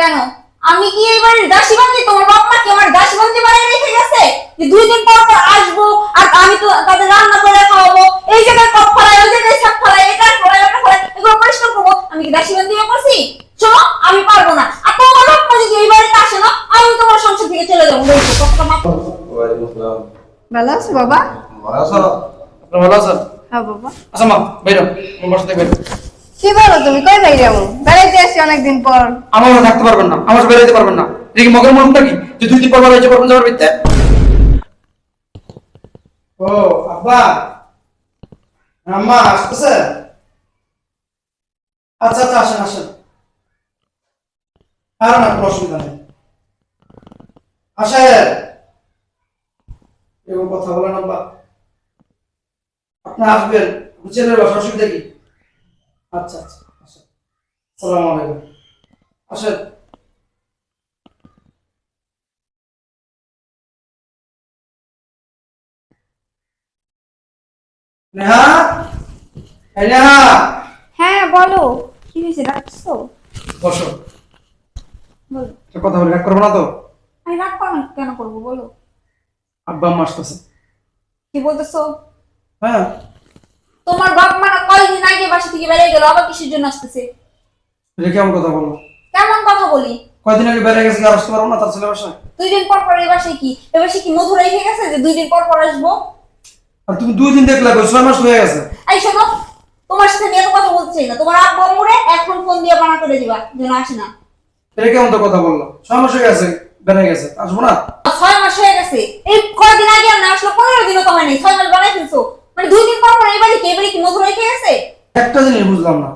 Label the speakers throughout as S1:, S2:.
S1: কেন? আমি কি এবার দাসী বান্ধি তোমার বাপ মা কি আমার দাসী বান্ধি বানিয়ে রেখে গেছে? যে দুই দিন পর পর আসব আর আমি তো তাদের রান্না করে খাওয়াবো। এই জায়গায় কপ ফেলাই ওই জায়গায় ছাপ ফেলাই এটা ফেলাই ওটা ফেলাই এগুলো পরিষ্কার করব। আমি কি দাসী বান্ধি করছি? শোনো আমি পারব না। আর তোমার বাপ মা যদি এই বাড়িতে আসে না আমি তোমার সংসার থেকে চলে যাব। বলছো কথা মাপ
S2: ওয়ালাইকুম আসসালাম
S3: ভালো আছো বাবা?
S2: ভালো আছো?
S4: আপনি ভালো আছেন
S3: হ্যাঁ বাবা।
S4: আচ্ছা মা বেরো আমার বাসা থেকে বেরো।
S3: কি বলো তুমি? কই বাইরে যাব? বেড়াইতে আসছি অনেকদিন পর।
S4: আমার সাথে থাকতে পারবেন না আমার বেরোতে পারবেন না। কি মগের মনটা কি যে দুই দিন পর এসে পারবেন যাওয়ার ভিত্তে ও আব্বা। আম্মা আসতেছে? আচ্ছা আচ্ছা আসেন আসেন। আর না কোনো অসুবিধা নেই। আসেন। এরকম কথা বলেন আব্বা। আপনি আসবেন। ছেলের বাসা অসুবিধা কি? আচ্ছা আচ্ছা আসেন সালাম আলাইকুম। আসেন নেহা? এই নেহা?
S1: হ্যাঁ বলো। কি হয়েছে? ডাকছো?
S4: বসো।
S1: বলো।
S4: একটা কথা বলি রাগ করব না তো?
S1: আমি রাগ না, কেন করব? বলো।
S4: আব্বা আম্মা আসতেছে।
S1: কি বলতেছো?
S4: হ্যাঁ।
S1: তোমার বাপ মা কয়দিন আগে বাসা থেকে বেরিয়ে গেল আবার কিসের জন্য আসতেছে?
S4: এটা কেমন কথা বলো?
S1: কেমন কথা বলি?
S4: কয়দিন আগে বেড়ে গেছে আর আসতে পারব না তার ছেলে বাসায়?
S1: দুই দিন পর পর এই বাসায় কি? এ বাসায় কি মধু রেখে গেছে যে দুই দিন পর পর আসব?
S4: আর তুমি দুই দিন দেখলে কই ছয় মাস হয়ে গেছে।
S1: এই শোনো তোমার সাথে আমি এত কথা বলতে চাই না। তোমার আব্বু আম্মুরে এখন ফোন দিয়ে বানা করে দিবা যেন আসে না।
S4: এটা কেমন তো কথা বলল? ছয় মাস হয়ে গেছে বেড়ে গেছে আসব না?
S1: ছয় মাস হয়ে গেছে। এই কয়দিন আগে না আসলো পনেরো দিনও তো হয়নি ছয় মাস বানাই ফেলছো। মানে দুই দিন পর পর এই বাড়ি কি এবারে কি মধু রেখে গেছে
S4: একটা জিনিস বুঝলাম না।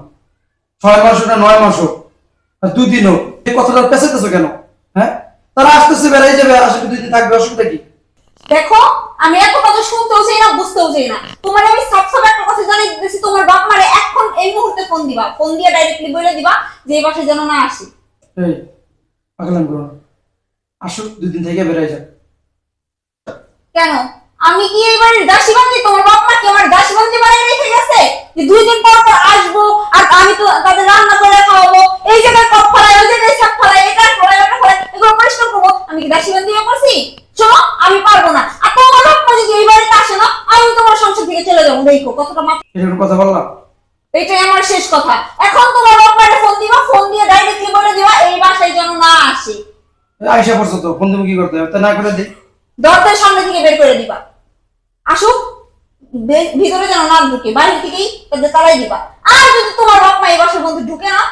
S4: ছয় মাস নয় মাস হোক আর দুই দিন হোক এই কথাটা পেঁচাইতেছো কেন? হ্যাঁ? তারা আসতেছে বেড়াই যাবে আসলে দুই দিন থাকবে অসুবিধা কি?
S1: দেখো আমি এত কথা শুনতেও চাই না বুঝতেও চাই না। তোমার আমি সব সব একটা কথা জানাই দিতেছি তোমার বাপ মারে এখন এই মুহূর্তে ফোন দিবা। ফোন দিয়ে ডাইরেক্টলি বলে দিবা যে এই বাসায় যেন না আসি।
S4: এই পাগলাম করো আসুক দুই দিন থেকে বেড়াই যাক
S1: কেন? আমি কি এই বাড়ির দাসী বান্ধি তোমার বাপ মা কি আমার দাসী বান্ধি বানিয়ে রেখে গেছে? যে দুই দিন পর পর আসব আর আমি তো তাদের রান্না করে খাওয়াবো। এই জায়গায় কপ ফেলাই ওই জায়গায় ছাপ ফেলাই এটা ফেলাই ওটা ফেলাই এগুলো পরিষ্কার করব। আমি কি দাসী বান্ধি করছি? শোনো আমি পারব না। আর তোমার বাপ যদি এই বাড়িতে আসে না আমি তোমার সংসার থেকে চলে যাব। দেখো কতটা মাথা
S4: এরকম কথা বললাম।
S1: এটাই আমার শেষ কথা। এখন তোমার বাপ ফোন দিবা ফোন দিয়ে ডাইরেক্টলি বলে দিবা এই বাসায় যেন না আসে।
S4: আইসা পড়ছো তো ফোন তুমি কি করতে হবে? তা না করে দিই
S1: দরজার সামনে থেকে বের করে দিবা। আসুক। ভিতরে যেন না ঢুকে। বাইরে থেকেই তাদের তারাই দিবা। আর যদি তোমার বাপ মা এই বাসার মধ্যে ঢুকে না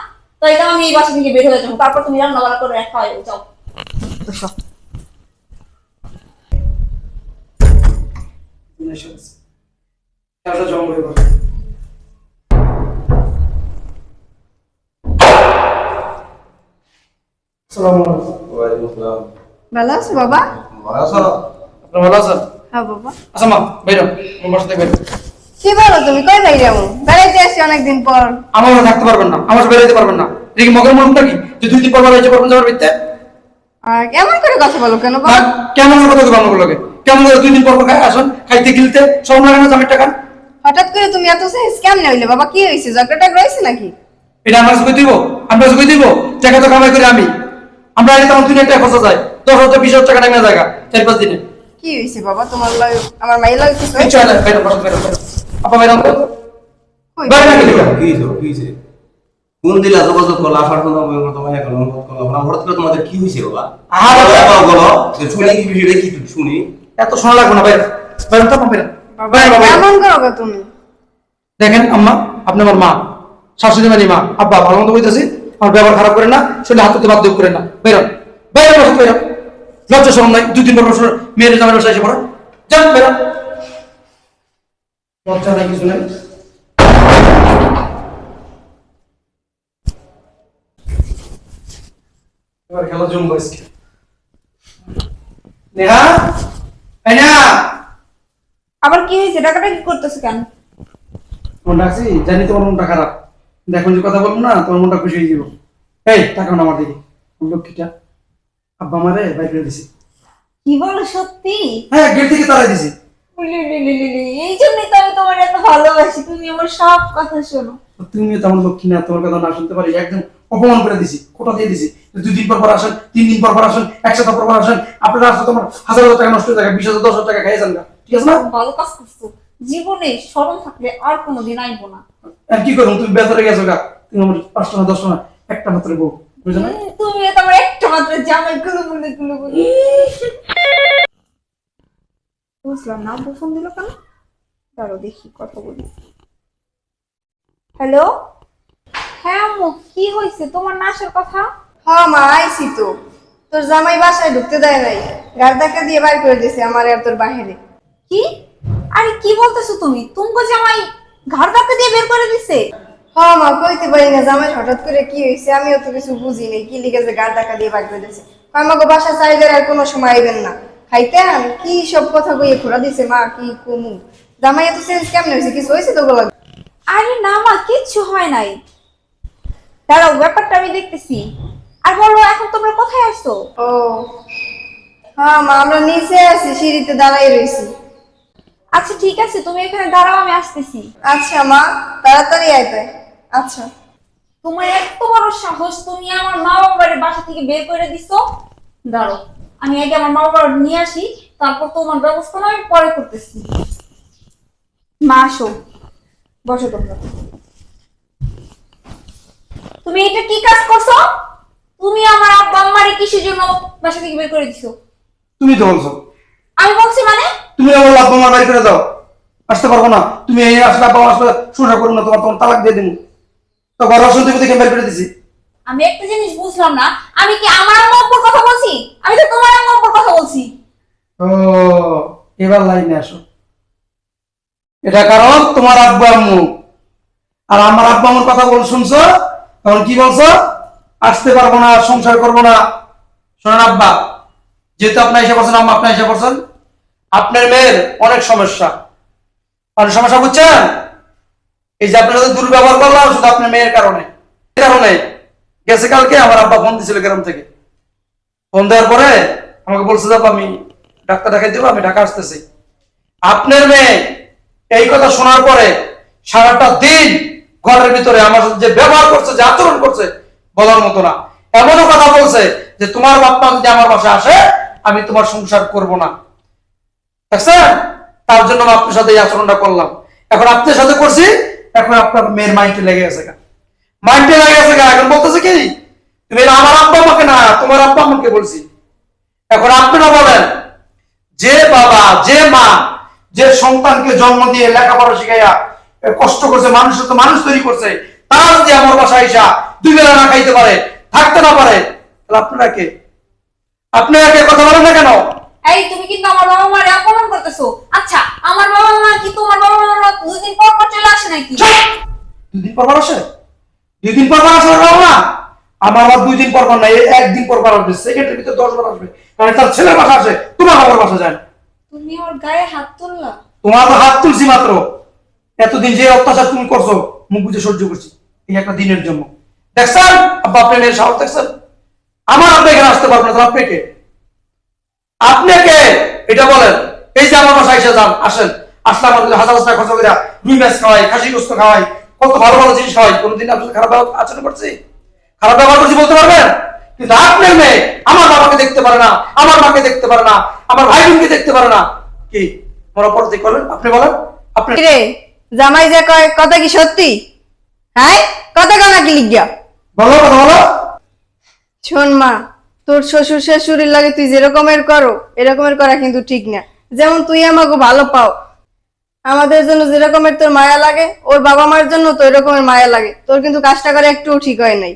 S1: তাহলে আমি এই বাসা থেকে বের হয়ে যাব। তারপর তুমি রান্না বান্না করে রাখা হয় যাও।
S3: ভালো আছো বাবা?
S2: ভালো আছো?
S4: আপনি ভালো আছেন?
S3: হ্যাঁ বাবা।
S4: আচ্ছা মা বেরো আমার বাসা থেকে বেরো
S3: কি বলো তুমি? কই বাইরে যাব বেড়াইতে আসছি অনেকদিন পর।
S4: থাকতে পারবেন না আমার পারবেন না। এটা কি মগের মনটা কি? যে দুই দিন পর পর পারবেন যাওয়ার ভিত্তে
S3: আর কেমন করে কথা বলো কেন বাবা?
S4: কেমন করে কথা দেবো লোকে কেমন করে দুই দিন পর পর খাই আসুন খাইতে গিলতে সব লাগে না জামের টাকা?
S3: হঠাৎ করে তুমি এত সাইজ কেমনে হইলে? বাবা কি হয়েছে ঝগড়াটা রয়েছে নাকি?
S4: এটা আমার দিব আমরা দিব। টাকা তো কামাই করি আমি। আমরা তখন দুই টাকা খরচা যায়। দশ হাজার বিশ হাজার টাকা টাকা জায়গা চার পাঁচ দিনে।
S3: কি হয়েছে বাবা? তোমার লয় আমার লয় কিছু
S4: হয় না বেরো বেরো বেরো বেরো আপা বেরো। তো
S3: কই?
S4: না গেলে
S2: কি হয়েছে কি হয়েছে কোন দিলা যোগাযোগ করল আসার জন্য তোমায় এখন অনুরোধ করলাম না হঠাৎ করে তোমাদের কি হয়েছে বাবা?
S4: আর
S2: বাবা বলো যে শুনি কি বিষয়টা কি শুনি।
S4: এত শোনা লাগবে না বাইরে। তো বেরো
S3: বাবা
S4: বাবা
S3: কেমন করো গো তুমি?
S4: দেখেন আম্মা আপনি আমার মা। শাশুড়ি মানে মা। আব্বা ভালো মতো বলতেছি আমার ব্যবহার খারাপ করে না শরীরে হাত দিতে বাধ্য করেন না। বেরোন বাইরে বসে বেরো লজ্জা সরম নাই দুই তিন বছর মেয়ের জামাই বসে এসে পড়ো। যান বেরো লজ্জা নাই কিছু নাই। এবার খেলা জুম বয়স্ক নেহা? এই নেহা!
S1: আবার কি হয়েছে? টাকাটা কি করতেছে কেন?
S4: রাখছি জানি তোমার মনটা খারাপ। দেখুন যে কথা বলব না তোমার মনটা খুশি হয়ে যাব। এই না আমার দিকে। লক্ষ্মীটা। আব্বা আমারে করে দিছি।
S1: কি বলো সত্যি?
S4: হ্যাঁ গেট থেকে তাড়াই দিছি।
S1: এই জন্যই তো আমি তোমার এত ভালোবাসি। তুমি আমার সব কথা শোনো।
S4: তুমি তো আমার লক্ষ্মী না তোমার কথা না শুনতে পারি একদম অপমান করে দিছি কোটা দিয়ে দিছি। দুই দিন পর পর আসেন তিন দিন পর পর আসেন এক সপ্তাহ পর পর আসেন আপনারা আসলে তোমার হাজার হাজার টাকা নষ্ট হয়ে বিশ হাজার দশ হাজার টাকা খাইয়েছেন না ঠিক আছে না?
S1: ভালো কাজ করছ। জীবনে স্মরণ থাকলে আর কোনোদিন আইবো না।
S4: আর কি করুন তুমি বেতরে গেছো গা। তুমি আমার পাঁচটা না দশটা না একটা মাত্র বউ। বুঝলে?
S1: তুমি তো আমার বুঝলাম না দিল কেন দাঁড়ো দেখি কথা বলি হ্যালো হ্যাঁ কি হয়েছে তোমার না কথা
S3: হ্যাঁ মা আইছি তো তোর জামাই বাসায় ঢুকতে দেয় নাই ধাক্কা দিয়ে বাইর করে দিয়েছে আমার আর তোর বাহিরে
S1: কি আরে কি বলতেছো তুমি তুমকো জামাই ঘর ধাক্কা দিয়ে বের করে দিছে
S3: হ্যাঁ মা কইতে পারি না জামাই হঠাৎ করে কি হয়েছে আমিও তো কিছু বুঝি নাই কি লিখে যে গাড় ধাক্কা দিয়ে করে দিয়েছে। আমাকে বাসা চাইলে আর কোনো সময় আইবেন না। খাইতেন কি সব কথা কইয়ে খোরা দিছে মা কি কমু? জামাই এত চেঞ্জ কেমন হয়েছে কিছু হয়েছে তো বলা?
S1: আরে না মা কিচ্ছু হয় নাই। দাঁড়াও ব্যাপারটা আমি দেখতেছি। আর বলো এখন তোমরা কোথায় আসছো
S3: ও হ্যাঁ মা আমরা নিচে আছি সিঁড়িতে দাঁড়াই রয়েছি
S1: আচ্ছা ঠিক আছে তুমি এখানে দাঁড়াও আমি আসতেছি।
S3: আচ্ছা মা তাড়াতাড়ি আইতে আচ্ছা।
S1: তোমার এত বড় সাহস তুমি আমার মা বাবার বাসা থেকে বের করে দিছো? দাঁড়ো আমি আগে আমার মা বাবার নিয়ে আসি তারপর তোমার ব্যবস্থা আমি পরে করতেছি। মা আসো। বসো তোমরা। তুমি এটা কি কাজ করছ? তুমি আমার আব্বা আম্মারে কিসের জন্য বাসা থেকে বের করে দিছো?
S4: তুমি তো বলছো।
S1: আমি বলছি মানে?
S4: তুমি আমার আব্বা আমার বাড়ি করে দাও। আসতে পারব না। তুমি এই আসলে আব্বা আসলে শুনে করো না তোমার তোমার তালাক দিয়ে দিবো তো ঘর তুমি দেখে বের করে দিছি।
S1: আমি একটা জিনিস বুঝলাম না আমি কি আমার আম্মা আব্বুর কথা বলছি? আমি তো তোমার আম্মা আব্বুর কথা বলছি।
S4: ও এবার লাইনে আসো। এটা কারণ তোমার আব্বু আম্মু। আর আমার আব্বু আমার কথা বল শুনছো তখন কি বলছো? আসতে পারব না সংসার করব না। শোনেন আব্বা যেহেতু আপনি এসে পড়ছেন আম্মা আপনি এসে পড়ছেন আপনার মেয়ের অনেক সমস্যা। অনেক সমস্যা বুঝছেন? এই যে আপনার সাথে দুর্ব্যবহার করলাম, শুধু আপনার মেয়ের কারণে। কারণে। গেছে কালকে, আমার আব্বা ফোন দিছিল গ্রাম থেকে। ফোন দেওয়ার পরে আমাকে বলছে, যাব আমি ডাক্তার দেখাই দেবো আমি ঢাকা আসতেছি। আপনার মেয়ে এই কথা শোনার পরে সারাটা দিন ঘরের ভিতরে আমার সাথে যে ব্যবহার করছে, যে আচরণ করছে, বলার মতো না। এমনও কথা বলছে যে, তোমার বাপ্পা যদি আমার বাসায় আসে, আমি তোমার সংসার করব না। দেখছেন? তার জন্য আমি আপনার সাথে এই আচরণটা করলাম। এখন আপনার সাথে করছি এখন আপনার মেয়ের মাইন্ডে লেগে গেছে মাইন্ডে লেগে গেছে এখন বলতেছে কি, তুমি আমার আব্বা আমাকে না, তোমার আব্বা আমাকে বলছি। এখন আপনারা বলেন, যে বাবা, যে মা, যে সন্তানকে জন্ম দিয়ে লেখাপড়া শিখাইয়া কষ্ট করছে, মানুষের তো মানুষ তৈরি করছে, তারা যদি আমার বাসায় আইসা দুই বেলা না খাইতে পারে, থাকতে না পারে, তাহলে আপনারা কে? আপনারা কে কথা বলেন না কেন?
S1: এই তুমি কিন্তু আমার বাবা মারে অপমান করতেছো। আচ্ছা আমার বাবা মা কি তোমার বাবা মা দুদিন পর পর চলে আসে নাকি!
S4: দুদিন পর পর আসে? দুই দিন পর পর আসে না না আমার আবার দুই দিন পর পর না এই একদিন পর পর আসবে সেকেন্ডের ভিতরে দশ বার আসবে। কারণ তার ছেলের বাসা আসে তোমার আমার বাসা যায়।
S1: তুমি আমার গায়ে হাত তুললা?
S4: তোমার তো হাত তুলছি মাত্র। এতদিন যে অত্যাচার তুমি করছ মুখ বুঝে সহ্য করছি। এই একটা দিনের জন্য। দেখছেন? আব্বা আপনি মেয়ের সাহস দেখছেন? আমার আপনি এখানে আসতে পারবেন না তাহলে আপনি কে এটা বলেন। এই যে আমার বাসায় এসে যান আসেন। আসলে আমাদের হাজার হাজার টাকা খরচ করে রুই মাছ খাওয়াই খাসি গোস্ত খাওয়াই কত ভালো ভালো জিনিস হয়। কোনোদিন আপনার সাথে খারাপ আচরণ করছি? খারাপ ব্যবহার করছি বলতে পারবেন? কিন্তু আপনার মেয়ে আমার বাবাকে দেখতে পারে না আমার মাকে দেখতে পারে না আমার ভাই বোনকে দেখতে পারে না। কি? আমার অপরাধী করবেন আপনি বলেন। আপনি
S3: রে জামাই যে কয় কথা কি সত্যি? হ্যাঁ? কথা কেন কি লিখিয়া?
S4: বলো কথা বলো।
S3: শোন মা তোর শ্বশুর শাশুড়ির লাগে তুই যেরকমের করো, এরকমের করা কিন্তু ঠিক না। যেমন তুই আমাকে ভালো পাও, আমাদের জন্য যেরকমের তোর মায়া লাগে, ওর বাবা মার জন্য তো এরকমের মায়া লাগে। তোর কিন্তু কাজটা করে একটুও ঠিক হয় নাই।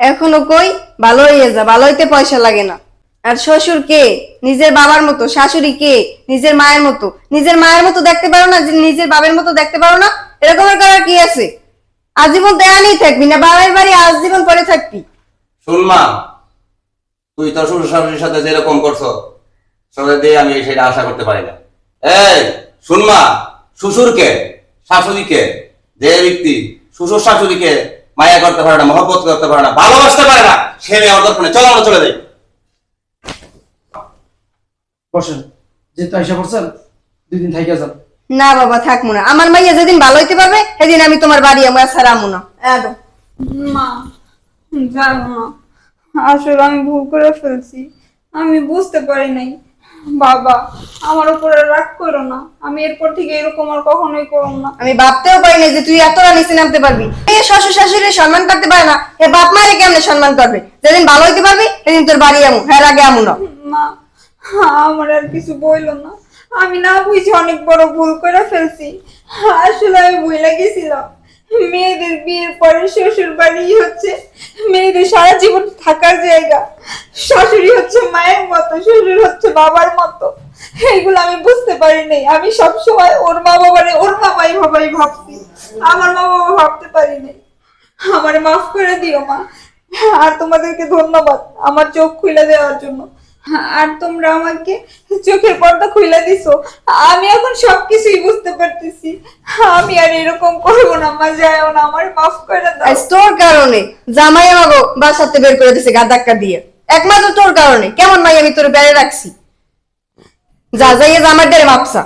S3: এখনও কই, ভালো হইয়ে যা, ভালো হইতে পয়সা লাগে না। আর শ্বশুর কে? নিজের বাবার মতো, শাশুড়ি কে? নিজের মায়ের মতো। নিজের মায়ের মতো দেখতে পারো না নিজের বাবার মতো দেখতে পারো না, এরকমের করার কি আছে? আজীবন দেয়া দেয়ানি থাকবি না বাবার বাড়ি আজীবন পরে থাকবি।
S2: শুন মা তুই তোর শ্বশুর শাশুড়ির সাথে যেরকম করছ সেটা দিয়ে আমি সেটা আশা করতে পারি না। এই শুন মা শ্বশুরকে শাশুড়িকে যে ব্যক্তি শ্বশুর শাশুড়িকে মায়া করতে পারে না মহব্বত করতে পারে না ভালোবাসতে পারে না সে মেয়ে আমার দর্পণে। চলো আমরা চলে যাই।
S4: বসেন যেহেতু আইসা পড়ছেন দুই দিন থাইকা যান।
S3: না বাবা থাকব না। আমার মাইয়া যেদিন ভালো হইতে পারবে সেদিন আমি তোমার বাড়ি আমার আমু না। একদম।
S1: মা জানো না আসলে আমি ভুল করে ফেলছি। আমি বুঝতে পারি নাই। বাবা আমার উপরে রাগ করো না। আমি এরপর থেকে এরকম আর কখনোই করব না।
S3: আমি ভাবতেও পারি না যে তুই এতটা নিচে নামতে পারবি। এই শ্বশুর শাশুড়ি সম্মান করতে পারে না। এ বাপ মায়ের কেমনে সম্মান করবে? যেদিন ভালো হইতে পারবি সেদিন তোর বাড়ি এমন হ্যাঁ আগে এমন হ।
S1: মা আমার আর কিছু বইলো না। আমি না বুঝি অনেক বড় ভুল করে ফেলছি। আসলে আমি ভুলে গেছিলাম। মেয়েদের বিয়ের পরে শ্বশুর বাড়ি হচ্ছে। মেয়েদের সারা জীবন থাকার জায়গা। শাশুড়ি হচ্ছে মায়ের মতো, শ্বশুর হচ্ছে বাবার মতো। এইগুলো আমি বুঝতে পারি নাই। আমি সব সময় ওর মা বাবারে ওর মামাই বাবাই ভাবছি। আমার মা বাবা ভাবতে পারি নাই। আমার মাফ করে দিও মা। আর তোমাদেরকে ধন্যবাদ আমার চোখ খুলে দেওয়ার জন্য। আর তোমরা আমাকে চোখের পর্দা খুলে দিছো। আমি এখন সবকিছুই বুঝতে পারতেছি। আমি আর এরকম করব না মা যায়ও না আমার মাফ করে দাও।
S3: তোর কারণে জামাই আমাকে বাসাতে বের করে দিছে গাদাক্কা দিয়ে। একমাত্র তোর কারণে। কেমন মাই আমি তোর বেড়ে রাখছি? যা যাইয়ে জামার ডেরে মাপসা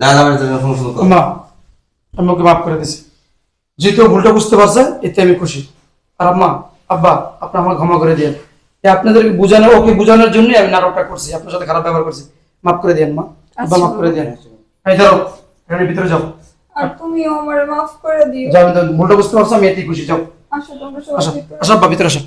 S2: না আমার জন্য ফোন
S4: আম্মা আমি ওকে মাফ করে দিছি। যেহেতু ভুলটা বুঝতে পারছে এতে আমি খুশি। আর আম্মা আব্বা আপনি আমার ক্ষমা করে এই আপনাদেরকে বোঝানো ওকে বোঝানোর জন্য আমি নাটকটা করছি। আপনার সাথে খারাপ ব্যবহার করছি। মাফ করে দেন মা। আব্বা মাফ করে দেন এই ধরো এখানে ভিতরে যাও।
S1: আর তুমিও আমার মাফ করে দিও।
S4: যাও ভুলটা বুঝতে পারছ আমি এতেই খুশি যাও।
S1: আসো তোমরা সবাই
S4: আসো আসো ভিতরে আসো।